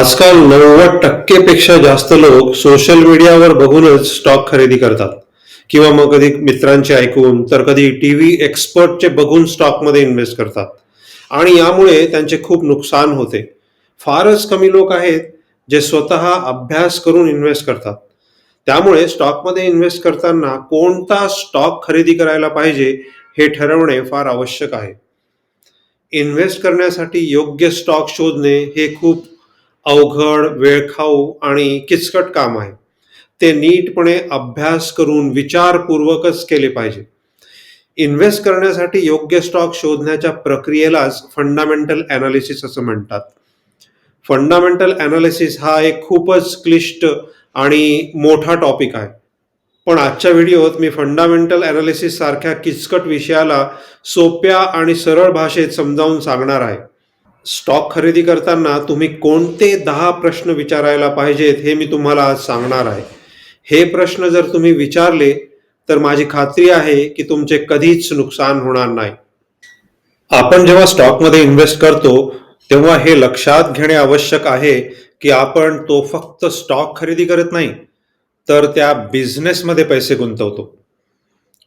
आजकाल नव्वद टक्केपेक्षा जास्त लोक सोशल मीडियावर बघूनच स्टॉक खरेदी करतात. किंवा मग कधी मित्रांचे ऐकून तर कधी टी व्ही एक्सपर्टचे बघून स्टॉकमध्ये इन्व्हेस्ट करतात. आणि यामुळे त्यांचे खूप नुकसान होते. फारच कमी लोक आहेत जे स्वतः अभ्यास करून इन्व्हेस्ट करतात. त्यामुळे स्टॉकमध्ये इन्व्हेस्ट करताना कोणता स्टॉक खरेदी करायला पाहिजे हे ठरवणे फार आवश्यक आहे. इन्व्हेस्ट करण्यासाठी योग्य स्टॉक शोधणे हे खूप अवघड वेळखाऊ आणि किचकट काम आहे. ते नीटपणे अभ्यास करून विचारपूर्वकच केले पाहिजे. इन्व्हेस्ट करण्यासाठी योग्य स्टॉक शोधण्याच्या प्रक्रियेलाच फंडामेंटल अनालिसिस असं म्हणतात. फंडामेंटल अनालिसिस हा एक खूपच क्लिष्ट आणि मोठा टॉपिक आहे. पण आजच्या व्हिडिओत मी फंडामेंटल अनालिसिस सारख्या किचकट विषयाला सोप्या आणि सरळ भाषेत समजावून सांगणार आहे. स्टॉक खरेदी करताना तुम्ही कोणते दहा प्रश्न विचारायला पाहिजेत हे मी तुम्हाला आज सांगणार आहे. हे प्रश्न जर तुम्ही विचारले तर माझी खात्री आहे की तुमचे कधीच नुकसान होणार नाही. आपण जेव्हा स्टॉकमध्ये इन्व्हेस्ट करतो तेव्हा हे लक्षात घेणे आवश्यक आहे की आपण तो फक्त स्टॉक खरेदी करत नाही तर त्या बिझनेसमध्ये पैसे गुंतवतो.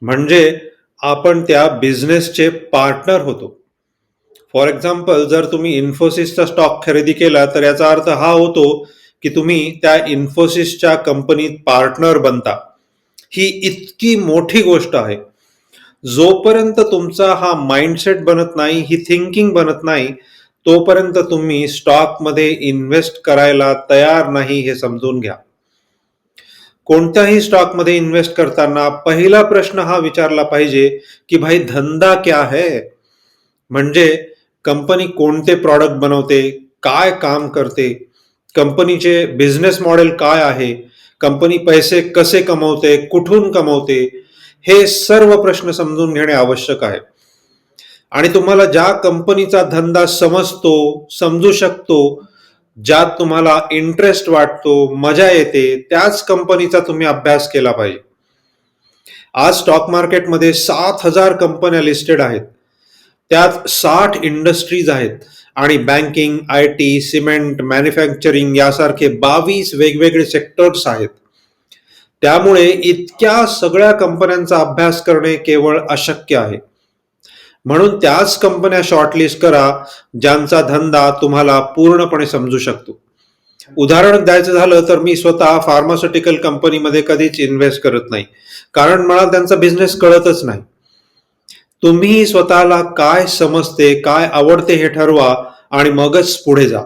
म्हणजे आपण त्या बिझनेसचे पार्टनर होतो. फॉर एक्झाम्पल जर तुम्ही इन्फोसिसचा स्टॉक खरेदी केला तर याचा अर्थ हा होतो की तुम्ही त्या इन्फोसिसच्या कंपनीत पार्टनर बनता. ही इतकी मोठी गोष्ट आहे. जोपर्यंत तुमचा हा माइंडसेट बनत नाही ही थिंकिंग बनत नाही तोपर्यंत तुम्ही स्टॉकमध्ये इन्व्हेस्ट करायला तयार नाही हे समजून घ्या. कोणत्याही स्टॉकमध्ये इन्व्हेस्ट करताना पहिला प्रश्न हा विचारला पाहिजे की भाई धंदा क्या है? म्हणजे कंपनी कोणते प्रॉडक्ट बनवते काय काम करते कंपनीचे बिझनेस मॉडेल काय आहे कंपनी पैसे कसे कमवते कुठून कमवते हे सर्व प्रश्न समजून घेणे आवश्यक आहे. आणि तुम्हाला ज्या कंपनीचा धंदा समजतो समजू शकतो ज्यात तुम्हाला इंटरेस्ट वाटतो मजा येते त्याच कंपनीचा तुम्ही अभ्यास केला पाहिजे. आज स्टॉक मार्केटमध्ये सात हजार कंपन्या लिस्टेड आहेत. त्यात साठ इंडस्ट्रीज आहेत. आणि banking I T cement manufacturing यासारखे बावीस वेगवेगळे सेक्टर्स आहेत. त्यामुळे इतक्या सगळ्या कंपन्यांचा अभ्यास करणे केवळ अशक्य आहे. म्हणून त्याच कंपन्या शॉर्टलिस्ट करा ज्यांचा धंदा तुम्हाला पूर्णपणे समजू शकतो. उदाहरण द्यायचं झालं तर मी स्वतः फार्मास्युटिकल कंपनीमध्ये कधीच इन्व्हेस्ट करत नाही. कारण मला त्यांचा बिझनेस कळतच नाही. तुम्ही स्वतःला काय समजते काय आवडते हे ठरवा आणि मगच पुढे जा.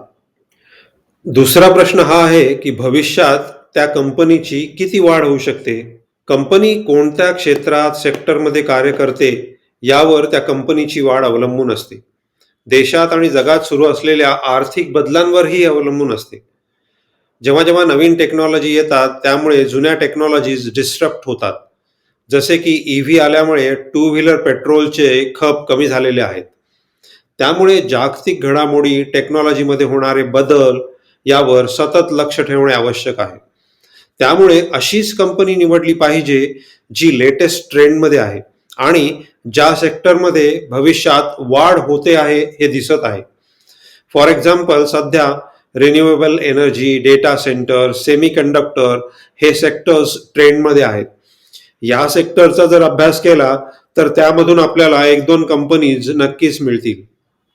दुसरा प्रश्न हा आहे की भविष्यात त्या कंपनीची किती वाढ होऊ शकते? कंपनी कोणत्या क्षेत्रात सेक्टरमध्ये कार्य करते यावर त्या कंपनीची वाढ अवलंबून असते. देशात आणि जगात सुरू असलेल्या आर्थिक बदलांवरही अवलंबून असते. जेव्हा जेव्हा नवीन टेक्नॉलॉजी येतात त्यामुळे जुन्या टेक्नॉलॉजीज डिस्ट्रप्ट होतात. जसे की ई व्ही आल्यामुळे टू व्हीलर पेट्रोलचे खप कमी झालेले आहेत. त्यामुळे जागतिक घडामोडी टेक्नॉलॉजीमध्ये होणारे बदल यावर सतत लक्ष ठेवणे आवश्यक आहे. त्यामुळे अशीच कंपनी निवडली पाहिजे जी लेटेस्ट ट्रेंडमध्ये आहे आणि ज्या सेक्टरमध्ये भविष्यात वाढ होते आहे हे दिसत आहे. फॉर एक्झाम्पल सध्या renewable energy data centre semiconductor हे सेक्टर्स ट्रेंडमध्ये आहेत. या सेक्टरचा जर अभ्यास केला तर त्यामधून आपल्याला एक दोन कंपनीज नक्कीच मिळतील.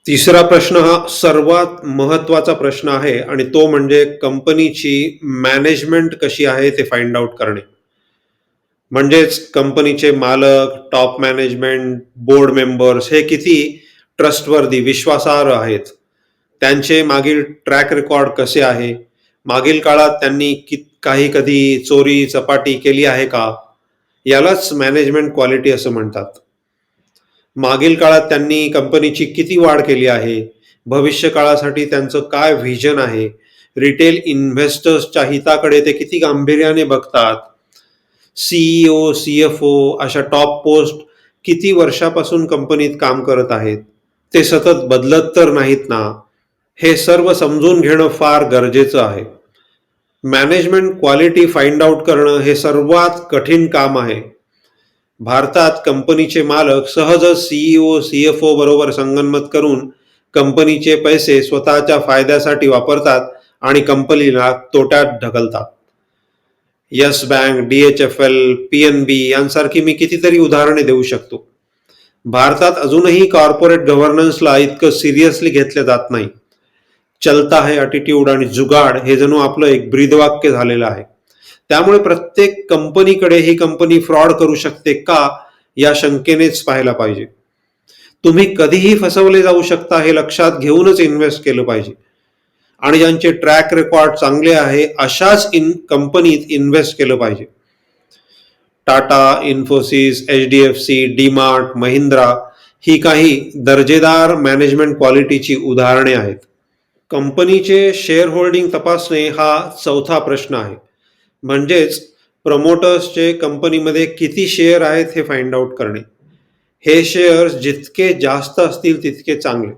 तिसरा प्रश्न हा सर्वात महत्त्वाचा प्रश्न आहे आणि तो म्हणजे कंपनीची मॅनेजमेंट कशी आहे ते फाइंड आउट करणे. म्हणजेच कंपनीचे मालक टॉप मॅनेजमेंट बोर्ड मेंबर्स हे किती ट्रस्टवर्दी विश्वासार्ह आहेत? त्यांचे मागील ट्रॅक रेकॉर्ड कसे आहे? मागील काळात त्यांनी कि काही कधी चोरी चपाटी केली आहे का? यालाच मॅनेजमेंट क्वालिटी असं म्हणतात. मागील काळात त्यांनी कंपनीची किती वाढ केली आहे? भविष्य काळासाठी त्यांचं काय व्हिजन आहे? रिटेल इन्व्हेस्टर्सच्या हिताकडे ते किती गांभीर्याने बघतात? सीईओ सी एफ ओ अशा टॉप पोस्ट किती वर्षापासून कंपनीत काम करत आहेत? ते सतत बदलत तर नाहीत ना? हे सर्व समजून घेणं फार गरजेचं आहे. मॅनेजमेंट क्वालिटी फाइंड आउट करणं हे सर्वात कठीण काम आहे. भारतात कंपनीचे मालक सहजच सीईओ सी एफ ओ बरोबर संगनमत करून कंपनीचे पैसे स्वतःच्या फायद्यासाठी वापरतात आणि कंपनीला तोट्यात ढकलतात. Yes Bank D H F L P N B यांसारखी मी कितीतरी उदाहरणे देऊ शकतो. भारतात अजूनही कॉर्पोरेट गव्हर्नन्सला इतकं सिरियसली घेतलं जात नाही. चलता है अटिट्यूड आणि जुगाड हे जणू आपलं एक ब्रीदवाक्य झालेलं आहे. त्यामुळे प्रत्येक कंपनीकडे ही कंपनी फ्रॉड करू शकते का या शंकेनेच पाहायला पाहिजे. तुम्ही कधीही फसवले जाऊ शकता हे लक्षात घेऊनच इन्व्हेस्ट केलं पाहिजे. आणि ज्यांचे ट्रॅक रेकॉर्ड चांगले आहे अशाच इन कंपनीत इन्व्हेस्ट केलं पाहिजे. Tata Infosys H D F C DMart Mahindra ही काही दर्जेदार मॅनेजमेंट क्वालिटीची उदाहरणे आहेत. कंपनीचे शेअर होल्डिंग तपासणे हा चौथा प्रश्न आहे. म्हणजेच प्रमोटर्सचे कंपनीमध्ये किती शेअर आहेत हे फाइंड आउट करणे. हे शेअर्स जितके जास्त असतील तितके चांगले.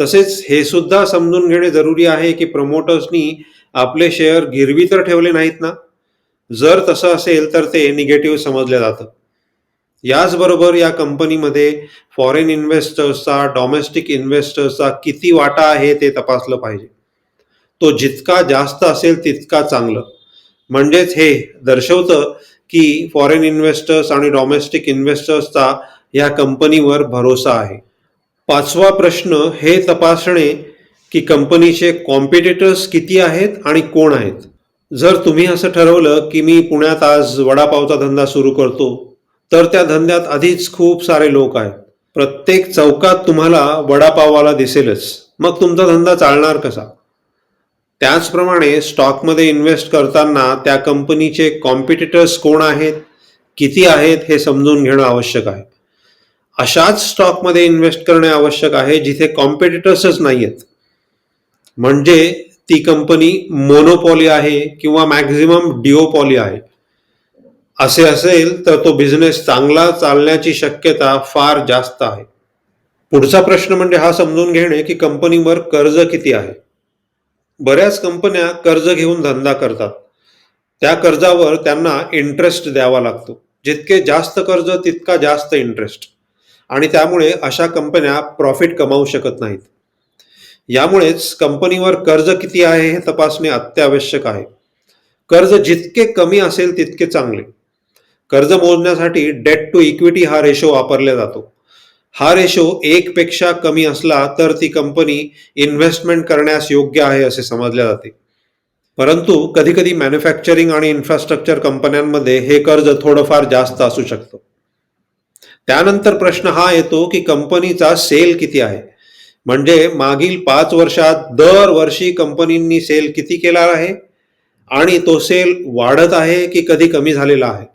तसेच हे सुद्धा समजून घेणे जरुरी आहे की प्रमोटर्सनी आपले शेअर गिरवी तर ठेवले नाहीत ना? जर तसं असेल तर ते निगेटिव्ह समजलं जातं. याचबरोबर या कंपनीमध्ये फॉरेन इन्व्हेस्टर्सचा डॉमेस्टिक इन्व्हेस्टर्सचा किती वाटा आहे ते तपासलं पाहिजे. तो जितका जास्त असेल तितका चांगलं. म्हणजेच हे दर्शवतं की फॉरेन इन्व्हेस्टर्स आणि डॉमेस्टिक इन्व्हेस्टर्सचा या कंपनीवर भरोसा आहे. पाचवा प्रश्न हे तपासणे की कंपनीचे कॉम्पिटिटर्स किती आहेत आणि कोण आहेत. जर तुम्ही असं ठरवलं की मी पुण्यात आज वडापावचा धंदा सुरू करतो तर त्या धंद्यात आधीच खूप सारे लोक आहेत. प्रत्येक चौकात तुम्हाला वडापाववाला दिसेलच. मग तुमचा धंदा चालणार कसा? त्याचप्रमाणे स्टॉकमध्ये इन्व्हेस्ट करताना त्या कंपनीचे कॉम्पिटिटर्स कोण आहेत? किती आहेत? हे समजून घेणं आवश्यक आहे. अशाच स्टॉकमध्ये इन्व्हेस्ट करणे आवश्यक आहे जिथे कॉम्पिटिटर्सच नाही आहेत म्हणजे ती कंपनी मोनोपॉली आहे किंवा मॅक्झिमम डिओपॉली आहे. असे असेल तर तो बिझनेस चांगला चालण्याची शक्यता फार जास्त आहे. पुढचा प्रश्न म्हणजे हा समजून घेणे की कंपनीवर कर्ज किती आहे. बऱ्याच कंपन्या कर्ज घेऊन धंदा करतात. त्या कर्जावर त्यांना इंटरेस्ट द्यावा लागतो. जितके जास्त कर्ज तितका जास्त इंटरेस्ट आणि त्यामुळे अशा कंपन्या प्रॉफिट कमावू शकत नाहीत. यामुळेच कंपनीवर कर्ज किती आहे हे तपासणे अत्यावश्यक आहे. कर्ज जितके कमी असेल तितके चांगले. कर्ज मोजण्यासाठी डेट टू इक्विटी हा रेशो वापरला जातो. हा रेशो एक पेक्षा कमी असला तर ती कंपनी इन्व्हेस्टमेंट करण्यास योग्य आहे असे समजले जाते. परंतु कधी कधी मॅन्युफॅक्चरिंग आणि इन्फ्रास्ट्रक्चर कंपन्यांमध्ये हे कर्ज थोडंफार जास्त असू शकतं. त्यानंतर प्रश्न हा येतो की कंपनीचा सेल किती आहे? म्हणजे मागील पाच वर्षात दरवर्षी कंपनींनी सेल किती केला आहे? आणि तो सेल वाढत आहे की कधी कमी झालेला आहे?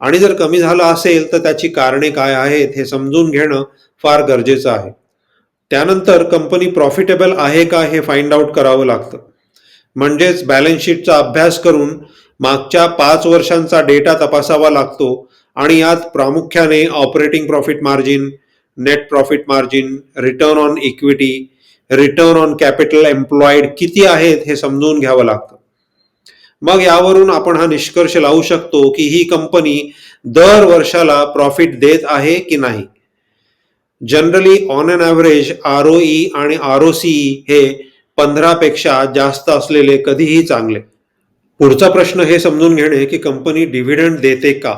आणि जर कमी झाला असेल तर त्याची कारणे काय आहेत हे समजून घेणं फार गरजेचं आहे. त्यानंतर कंपनी प्रॉफिटेबल आहे का हे फाइंड आउट करावं लागतं. म्हणजेच बॅलन्स शीटचा अभ्यास करून मागच्या पाच वर्षांचा डेटा तपासावा लागतो आणि यात प्रामुख्याने operating profit margin net profit margin return on equity return on capital employed किती आहेत हे समजून घ्यावं लागतं. मग यावरून आपण हा निष्कर्ष लावू शकतो की ही कंपनी दर वर्षाला प्रॉफिट देत आहे की नाही. Generally on an average R O E आणि आर ओ सी हे पंधरापेक्षा जास्त असलेले कधीही चांगले. पुढचा प्रश्न हे समजून घेणे की कंपनी डिव्हिडंड देते का?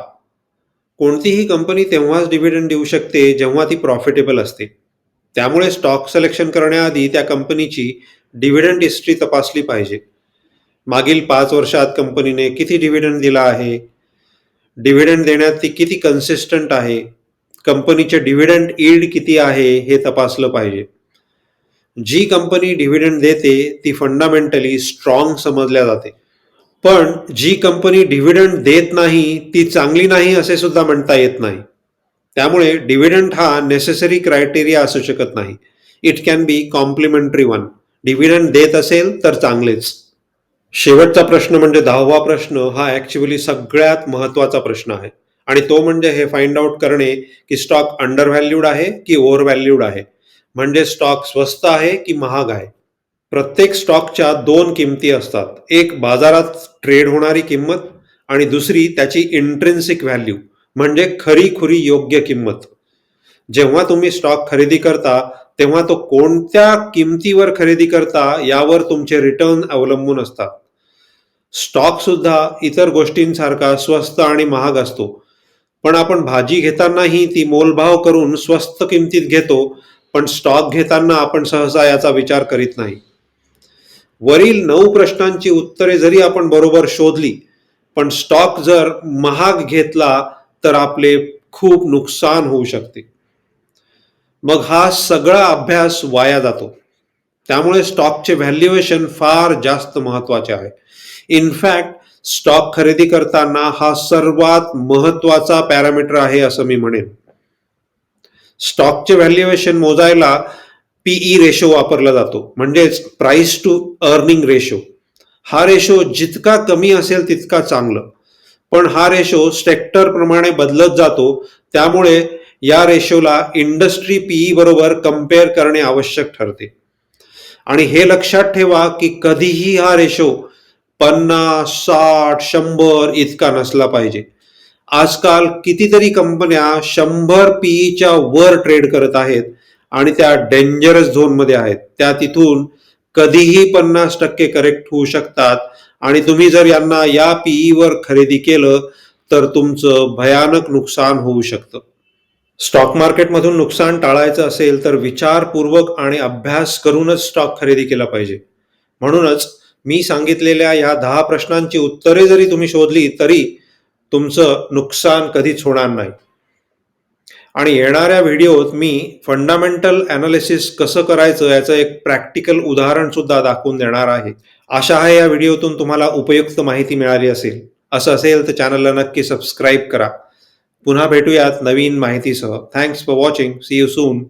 कोणतीही कंपनी तेव्हाच डिव्हिडंड देऊ शकते जेव्हा ती प्रॉफिटेबल असते. त्यामुळे स्टॉक सिलेक्शन करण्याआधी त्या कंपनीची डिव्हिडंड हिस्ट्री तपासली पाहिजे. मागील पाच वर्षात कंपनीने किती डिव्हिडंड दिला आहे? डिव्हिडंड देण्यात ती किती कन्सिस्टंट आहे? कंपनीचे डिव्हिडंड ईल्ड किती आहे हे तपासलं पाहिजे. जी कंपनी डिव्हिडंड देते ती फंडामेंटली स्ट्रॉंग समजल्या जाते. पण जी कंपनी डिव्हिडंड देत नाही ती चांगली नाही असे सुद्धा म्हणता येत नाही. त्यामुळे डिव्हिडंड हा नेसेसरी क्रायटेरिया असू शकत नाही. It can be complimentary one dividend देत असेल तर चांगलेच. शेवटचा प्रश्न म्हणजे दहावा प्रश्न हा ऍक्च्युअली सगळ्यात महत्त्वाचा प्रश्न आहे. आणि तो म्हणजे हे फाइंड आउट करणे की स्टॉक अंडर व्हॅल्यूड आहे की ओव्हर व्हॅल्यूड आहे. म्हणजे स्टॉक स्वस्त आहे की महाग आहे? प्रत्येक स्टॉकच्या दोन किमती असतात. एक बाजारात ट्रेड होणारी किंमत आणि दुसरी त्याची इंट्रेन्सिक व्हॅल्यू म्हणजे खरी खुरी योग्य किंमत. जेव्हा तुम्ही स्टॉक खरेदी करता तेव्हा तो कोणत्या किमतीवर खरेदी करता यावर तुमचे रिटर्न अवलंबून असतात. स्टॉक सुद्धा इतर गोष्टींसारखा स्वस्त आणि महाग असतो. पण आपण भाजी घेतानाही ती मोलभाव करून स्वस्त किमतीत घेतो पण स्टॉक घेताना आपण सहसा याचा विचार करीत नाही. वरील नऊ प्रश्नांची उत्तरे जरी आपण बरोबर शोधली पण स्टॉक जर महाग घेतला तर आपले खूप नुकसान होऊ शकते. मग हा सगळा अभ्यास वाया जातो. त्यामुळे स्टॉकचे व्हॅल्युएशन फार जास्त महत्त्वाचे आहे. इनफॅक्ट स्टॉक खरेदी करताना हा सर्वात महत्त्वाचा पॅरामीटर आहे असं मी म्हणेन. स्टॉकचे व्हॅल्युएशन मोजायला पीई रेशो वापरला जातो. म्हणजेच प्राइस टू अर्निंग रेशो हा रेशो जितका कमी असेल तितका चांगलं. पण हा रेशो सेक्टर प्रमाणे बदलत जातो. त्यामुळे या रेशोला इंडस्ट्री पीई बरोबर कंपेअर करणे आवश्यक ठरते. आणि हे लक्षात ठेवा की कधीही हा रेशो पन्नास साठ शंभर इतका नसला पाहिजे. आजकाल कितीतरी कंपन्या शंभर पीईच्या वर ट्रेड करत आहेत आणि त्या डेंजरस झोनमध्ये आहेत. त्या तिथून कधीही पन्नास टक्के करेक्ट होऊ शकतात. आणि तुम्ही जर यांना या पीई वर खरेदी केलं तर तुमचं भयानक नुकसान होऊ शकतं. स्टॉक मार्केटमधून नुकसान टाळायचं असेल तर विचारपूर्वक आणि अभ्यास करूनच स्टॉक खरेदी केला पाहिजे. म्हणूनच मी सांगितलेल्या या दहा प्रश्नांची उत्तरे जरी तुम्ही शोधली तरी तुमचं नुकसान कधीच होणार नाही. आणि येणाऱ्या व्हिडिओत मी फंडामेंटल अनालिसिस कसं करायचं याचं एक प्रॅक्टिकल उदाहरण सुद्धा दाखवून देणार आहे. आशा आहे या व्हिडिओतून तुम्हाला उपयुक्त माहिती मिळाली असेल. असं असेल तर चॅनलला नक्की सबस्क्राईब करा. पुन्हा भेटूयात नवीन माहितीसह. Thanks for watching see you soon